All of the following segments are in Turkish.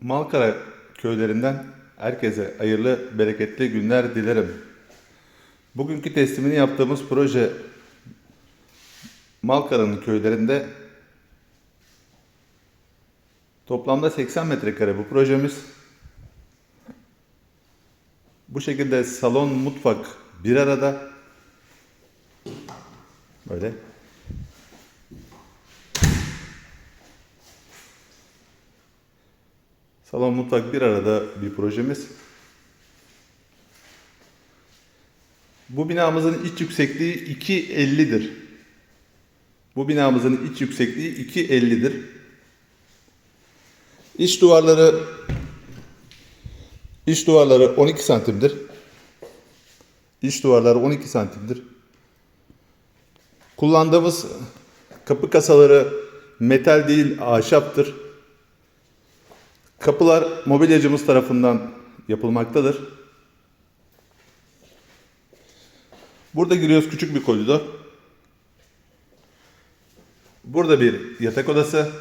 Malkara köylerinden herkese hayırlı, bereketli günler dilerim. Bugünkü teslimini yaptığımız proje Malkara'nın köylerinde toplamda 80 metrekare bu projemiz. Bu şekilde salon, mutfak bir arada. Böyle. Salon mutfak bir arada bir projemiz. Bu binamızın iç yüksekliği 2.50'dir. Bu binamızın iç yüksekliği 2.50'dir. İç duvarları iç duvarları 12 santimdir. İç duvarları 12 santimdir. Kullandığımız kapı kasaları metal değil ahşaptır. Kapılar mobilyacımız tarafından yapılmaktadır. Burada giriyoruz küçük bir koridor. Burada bir yatak odası.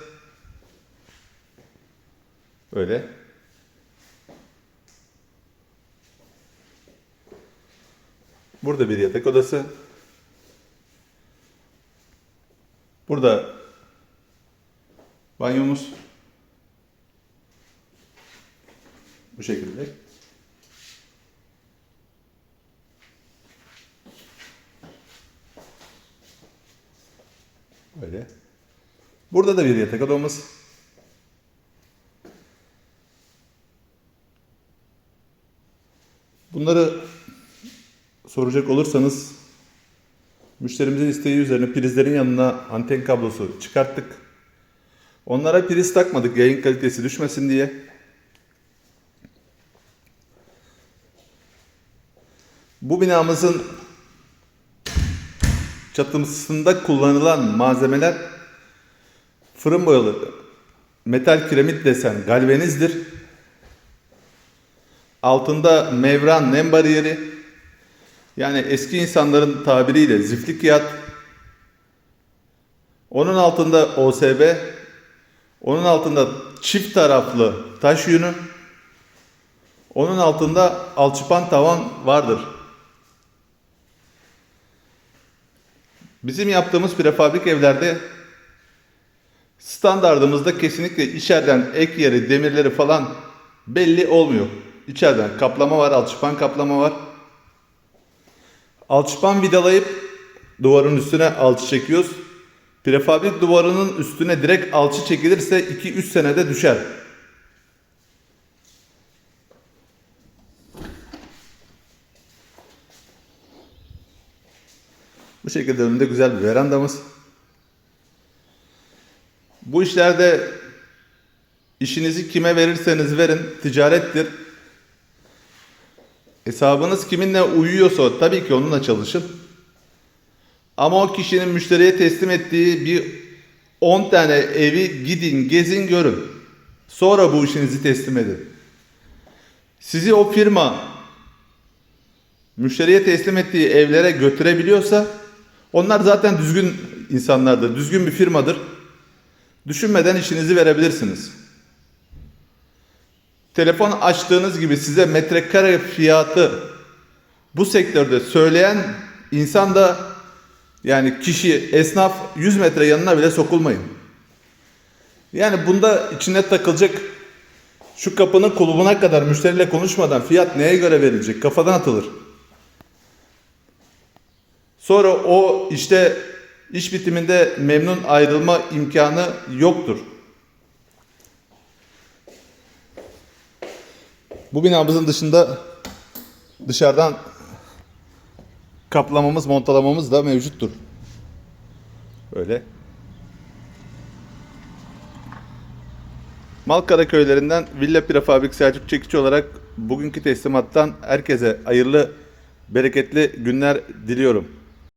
Böyle. Burada bir yatak odası. Burada banyomuz. Bu şekilde. Böyle. Burada da bir yatak odamız. Bunları soracak olursanız müşterimizin isteği üzerine prizlerin yanına anten kablosu çıkarttık. Onlara priz takmadık yayın kalitesi düşmesin diye. Bu binamızın çatısında kullanılan malzemeler fırın boyalı metal kiremit desen galvanizdir. Altında mevran nem bariyeri yani eski insanların tabiriyle ziflik yat. Onun altında OSB, onun altında çift taraflı taş yünü, onun altında alçıpan tavan vardır. Bizim yaptığımız prefabrik evlerde standardımızda kesinlikle içeriden ek yeri, demirleri falan belli olmuyor. İçeriden kaplama var, alçıpan kaplama var. Alçıpan vidalayıp duvarın üstüne alçı çekiyoruz. Prefabrik duvarının üstüne direkt alçı çekilirse 2-3 senede düşer. Bu şekilde önünde güzel bir verandamız. Bu işlerde işinizi kime verirseniz verin ticarettir. Hesabınız kiminle uyuyorsa tabii ki onunla çalışın. Ama o kişinin müşteriye teslim ettiği bir 10 tane evi gidin, gezin, görün. Sonra bu işinizi teslim edin. Sizi o firma müşteriye teslim ettiği evlere götürebiliyorsa onlar zaten düzgün insanlardır, düzgün bir firmadır. Düşünmeden işinizi verebilirsiniz. Telefon açtığınız gibi size metrekare fiyatı bu sektörde söyleyen insan da yani kişi, esnaf 100 metre yanına bile sokulmayın. Yani bunda içine takılacak şu kapının kulubuna kadar müşteriyle konuşmadan fiyat neye göre verilecek kafadan atılır. Sonra o işte iş bitiminde memnun ayrılma imkanı yoktur. Bu binamızın dışında dışarıdan kaplamamız, montalamamız da mevcuttur. Böyle. Malkara köylerinden Villa Prefabrik Selçuk Çekici olarak bugünkü teslimattan herkese hayırlı, bereketli günler diliyorum.